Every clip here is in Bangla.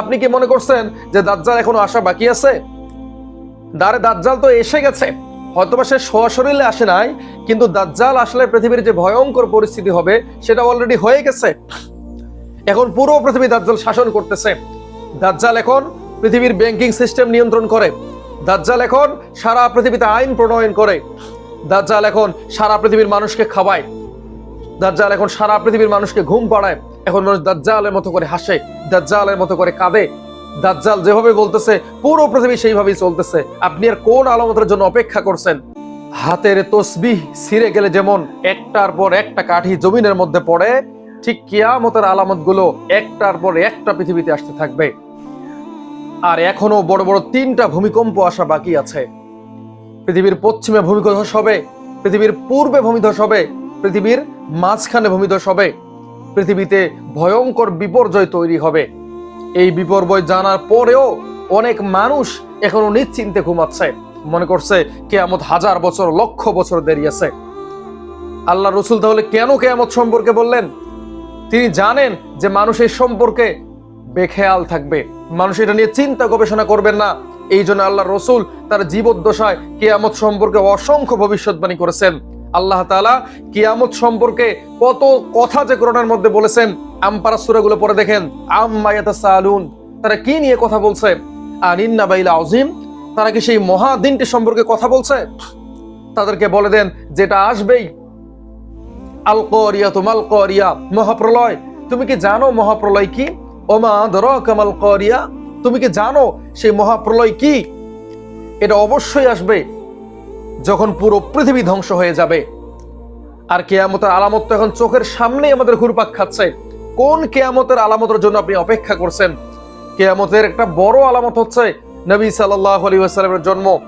আপনি কি মনে করছেন যে দাজ্জাল এখনও আসা বাকি আছে? দাঁড়ে দাজ্জাল তো এসে গেছে। হয়তোবা সে সশরীরে আসে নাই, কিন্তু দাজ্জাল আসলে পৃথিবীর যে ভয়ঙ্কর পরিস্থিতি হবে, সেটা অলরেডি হয়ে গেছে। এখন পুরো পৃথিবী দাজ্জাল শাসন করতেছে। দাজ্জাল এখন পৃথিবীর ব্যাংকিং সিস্টেম নিয়ন্ত্রণ করে। দাজ্জাল এখন সারা পৃথিবীতে আইন প্রণয়ন করে। দাজ্জাল এখন সারা পৃথিবীর মানুষকে খাওয়ায় দাজ্জাল এখন সারা পৃথিবীর মানুষকে ঘুম পাড়ায়। এখন মানুষ দাজ্জালের মতো করে হাসে, দাজ্জালের মতো করে কাঁদে। দাজ্জাল যেভাবে বলতেছে, পুরো পৃথিবী সেইভাবেই চলতেছে। আপনি আর কোন আলামতের জন্য অপেক্ষা করছেন? হাতের তসবিহ ছিঁড়ে গেলে যেমন একটার পর একটা কাঠি জমিনের মধ্যে পড়ে, ঠিক কিয়ামতের আলামতগুলো একটার পর একটা পৃথিবীতে আসতে থাকবে। আর এখনও বড় বড় তিনটা ভূমিকম্প আসা বাকি আছে। পৃথিবীর পশ্চিমে ভূমিধস হবে, পৃথিবীর পূর্বে ভূমিধস হবে, পৃথিবীর মাঝখানে ভূমিধস হবে। পৃথিবীতে ভয়ঙ্কর বিপর্যয় তৈরি হবে। এই বিপর্যয় জানার পরেও অনেক মানুষ এখনও নিশ্চিন্তে ঘুমাচ্ছে। মনে করছে কেয়ামত হাজার বছর, লক্ষ বছর দেরি আছে। আল্লাহ রসুল তাহলে কেন কেয়ামত সম্পর্কে বললেন? তিনি জানেন যে মানুষ এই সম্পর্কে বেখেয়াল থাকবে। মানুষ এটা নিয়ে চিন্তা গবেষণা করবেন না। এই জন্য আল্লাহ রসুল তার জীবদ্দশায় কেয়ামত সম্পর্কে অসংখ্য ভবিষ্যৎবাণী করেছেন। আল্লাহ তালা কিয়ামত সম্পর্কে কত কথা যে করোনার মধ্যে বলেছেন আমপারা সুরাগুলো পরে দেখেন আম্মায়াতা সালুন তারা কি নিয়ে কথা বলছে? আনিন্না বাইলা আজিম তারা কি সেই মহাদিনটি সম্পর্কে কথা বলছে? তাদেরকে বলে দেন, যেটা আসবেই। আল করিয়া তোমাল করিয়া, মহাপ্রলয়। তুমি কি জানো মহাপ্রলয় কি? ওমা ধর কামাল করিয়া। তুমি কি জানো সেই মহাপ্রলয় কি? এটা অবশ্যই আসবে। যখন পুরো পৃথিবী ধ্বংস হয়ে যাবে। আর কেয়ামতের আলামত তো এখন চোখের সামনেই আমাদের ঘুরপাক খাচ্ছে। কোন কেয়ামতের আলামতের জন্য আপনি অপেক্ষা করছেন? কেয়ামতের একটা বড় আলামত হচ্ছে নবী সাল্লাহ জন্ম।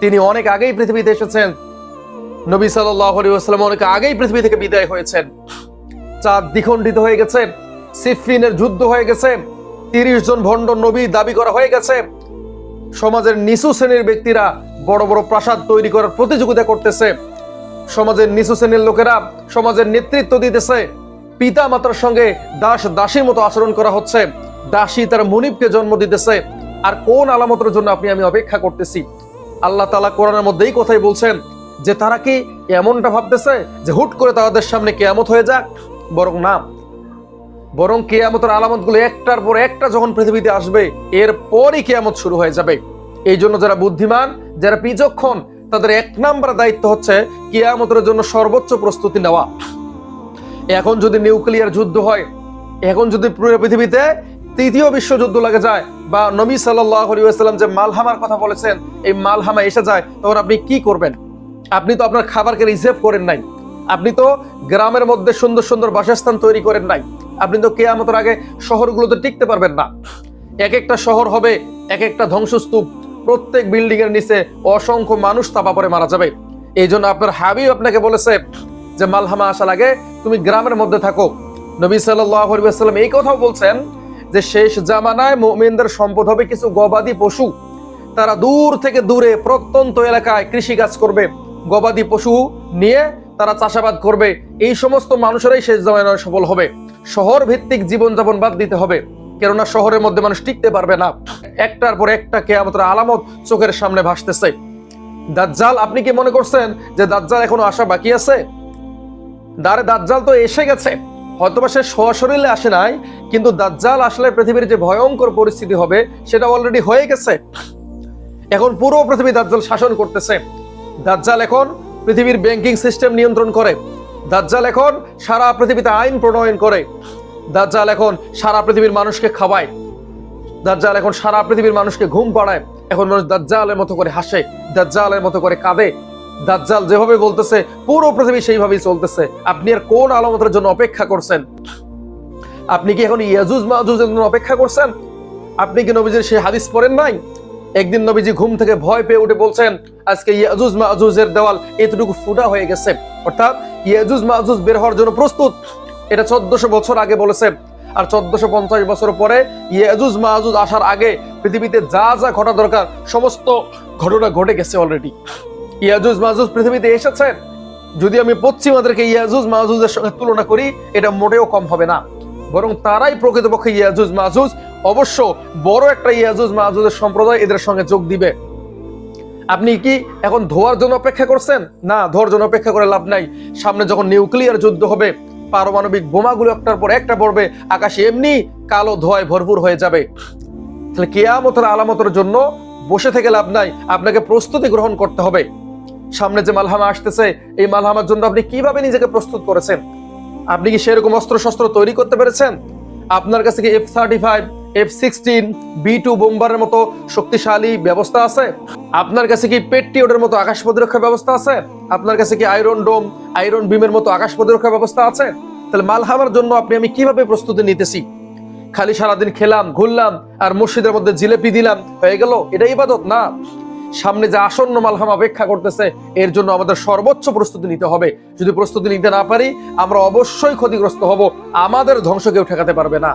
তিনি অনেক আগেই পৃথিবীতে এসেছেন। নবী সাল্লাহ অনেক আগেই পৃথিবী থেকে বিদায় হয়েছেন। চাঁদ দ্বিখণ্ডিত হয়ে গেছে সিফিনের যুদ্ধ হয়ে গেছে, তিরিশ জন ভণ্ড নবী দাবি করা হয়ে গেছে। সমাজের নিচু শ্রেণির ব্যক্তিরা বড় বড় প্রাসাদ তৈরি করার প্রতিযোগিতা করতেছে। সমাজের নিচু শ্রেণির লোকেরা সমাজের নেতৃত্ব দিতেছে। পিতা মাতার সঙ্গে দাস দাসীর মতো আচরণ করা হচ্ছে। দাসী তার মনিবকে জন্ম দিতেছে। আর কোন আলামতের জন্য আপনি আমি অপেক্ষা করতেছি? আল্লাহ তালা কোরআনের মধ্যেই কথাই বলছেন যে, তারা কি এমনটা ভাবতেছে যে, হুট করে তাদের সামনে কেয়ামত হয়ে যাক? বরং না। বরং কেয়ামতের আলামতগুলো একটার পর একটা যখন পৃথিবীতে আসবে এর পরই কেয়ামত শুরু হয়ে যাবে। এই জন্য যারা বুদ্ধিমান যারা বিচক্ষণ, তাদের এক নাম্বার দায়িত্ব হচ্ছে কেয়ামতের জন্য সর্বোচ্চ প্রস্তুতি নেওয়া। এখন যদি নিউক্লিয়ার যুদ্ধ হয়, এখন যদি পুরো পৃথিবীতে তৃতীয় বিশ্বযুদ্ধ লাগে যায়, বা নবী সাল্লাম যে মালহামার কথা বলেছেন, এই মালহামা এসে যায়, তখন আপনি কি করবেন? আপনি তো আপনার খাবারকে রিজার্ভ করেন নাই। আপনি তো গ্রামের মধ্যে সুন্দর সুন্দর বাসস্থান তৈরি করেন নাই। আপনি তো কেয়ামতের আগে শহরগুলোতে টিকতে পারবেন না। এক একটা শহর হবে এক একটা ধ্বংসস্তূপ। প্রত্যেক বিল্ডিং এর নিচে অসংখ্য মানুষ তাপা পরে মারা যাবে। এই জন্য আপনার হাবিব আপনাকে বলেছে যে, মালহামা আসার আগে তুমি গ্রামের মধ্যে থাকো। নবী সাল্লাম এই কথাও বলছেন যে, শেষ জামানায় মোমিনদের সম্পদ হবে কিছু গবাদি পশু। তারা দূর থেকে দূরে প্রত্যন্ত এলাকায় কৃষি কাজ করবে। গবাদি পশু নিয়ে তারা চাষাবাদ করবে। এই সমস্ত মানুষেরাই শেষ জামানায় সফল হবে। শহর ভিত্তিক জীবনযাপন বাদ দিতে হবে। কেননা শহরের মধ্যে মানুষ টিকতে পারবে না। একটার পর একটা কেয়ামতের আলামত চোখের সামনে ভাসতেছে। দাজ্জাল, আপনি কি মনে করছেন যে দাজ্জাল এখনও আসা বাকি আছে? দাঁড়ে, দাজ্জাল তো এসে গেছে। হয়তোবা সে সশরীরে আসে নাই, কিন্তু দাজ্জাল আসলে পৃথিবীর যে ভয়ঙ্কর পরিস্থিতি হবে, সেটা অলরেডি হয়ে গেছে। এখন পুরো পৃথিবী দাজ্জাল শাসন করতেছে। দাজ্জাল এখন পৃথিবীর ব্যাংকিং সিস্টেম নিয়ন্ত্রণ করে। দাজ্জাল এখন সারা পৃথিবীতে আইন প্রণয়ন করে। দাজ্জাল এখন সারা পৃথিবীর মানুষকে খাওয়ায় দাজ্জাল এখন সারা পৃথিবীর মানুষকে ঘুম পাড়ায়। এখন মানুষ দাজ্জালের মতো করে হাসে, দাজ্জালের মতো করে কাঁদে। দাজ্জাল যেভাবে বলতেছে, পুরো পৃথিবী সেইভাবেই চলতেছে। আপনি আর কোন আলামতের জন্য অপেক্ষা করছেন? আপনি কি এখন ইয়াজুজ মাহুজের জন্য অপেক্ষা করছেন? আপনি কি নবীজির সেই হাদিস পড়েন নাই? একদিন নবীজি ঘুম থেকে ভয় পেয়ে উঠে বলছেন, আজকে ইয়াজুজ মাহুজের দেওয়াল এতটুকু ফুটা হয়ে গেছে। অর্থাৎ ইয়াজুজ মাহুজ বের হওয়ার জন্য প্রস্তুত। এটা চোদ্দশো বছর আগে বলেছে। আর চোদ্দশো পঞ্চাশ বছর পরে ইয়াজুজ মাহুজ আসার আগে পৃথিবীতে যা যা ঘটা দরকার, সমস্ত ঘটনা ঘটে গেছে অলরেডি ইয়াজুজ মাহুজ পৃথিবীতে এসেছে। যদি আমি পশ্চিমাদেরকে ইয়াজুজ মাহুজের সঙ্গে তুলনা করি, এটা মোটেও কম হবে না। বরং তারাই প্রকৃতপক্ষে ইয়াজুজ মাহুজ অবশ্য বড় একটা ইয়াজুজ মাহুজের সম্প্রদায় এদের সঙ্গে যোগ দিবে। আপনি কি এখন ধোয়ার জন্য অপেক্ষা করছেন? না, ধোয়ার জন্য অপেক্ষা করে লাভ নাই। সামনে যখন নিউক্লিয়ার যুদ্ধ হবে পারমাণবিক বোমাগুলো একটার পর একটা পড়বে আকাশে, এমনি কালো ধোয়ায় ভরপুর হয়ে যাবে। তাহলে কেয়ামতের আলামতের জন্য বসে থেকে লাভ নাই, আপনাকে প্রস্তুতি গ্রহণ করতে হবে। সামনে যে মালহামা আসতেছে, এই মালহামার জন্য আপনি কীভাবে নিজেকে প্রস্তুত করেছেন? আপনি কি সেরকম অস্ত্র শস্ত্র তৈরি করতে পেরেছেন? আপনার কাছে কি F thirty five F sixteen B two বোম্বারের মতো শক্তিশালী ব্যবস্থা আছে? আপনার কাছে কি পেট্রিয়টের মতো আকাশ প্রতিরক্ষা ব্যবস্থা আছে? আপনার কাছে কি আয়রন ডোম আয়রন বিমের মতো আকাশ প্রতিরক্ষা ব্যবস্থা আছে? তাহলে মালহামার জন্য আপনি আমি কীভাবে প্রস্তুতি নিতেছি? খালি সারাদিন খেলাম, ঘুরলাম, আর মসজিদের মধ্যে জিলেপি দিলাম, হয়ে গেল? এটা ইবাদত না? সামনে যে আসন্ন মালহামা অপেক্ষা করতেছে, এর জন্য আমাদের সর্বোচ্চ প্রস্তুতি নিতে হবে। যদি প্রস্তুতি নিতে না পারি, আমরা অবশ্যই ক্ষতিগ্রস্ত হব, আমাদের ধ্বংস কেউ ঠেকাতে পারবে না।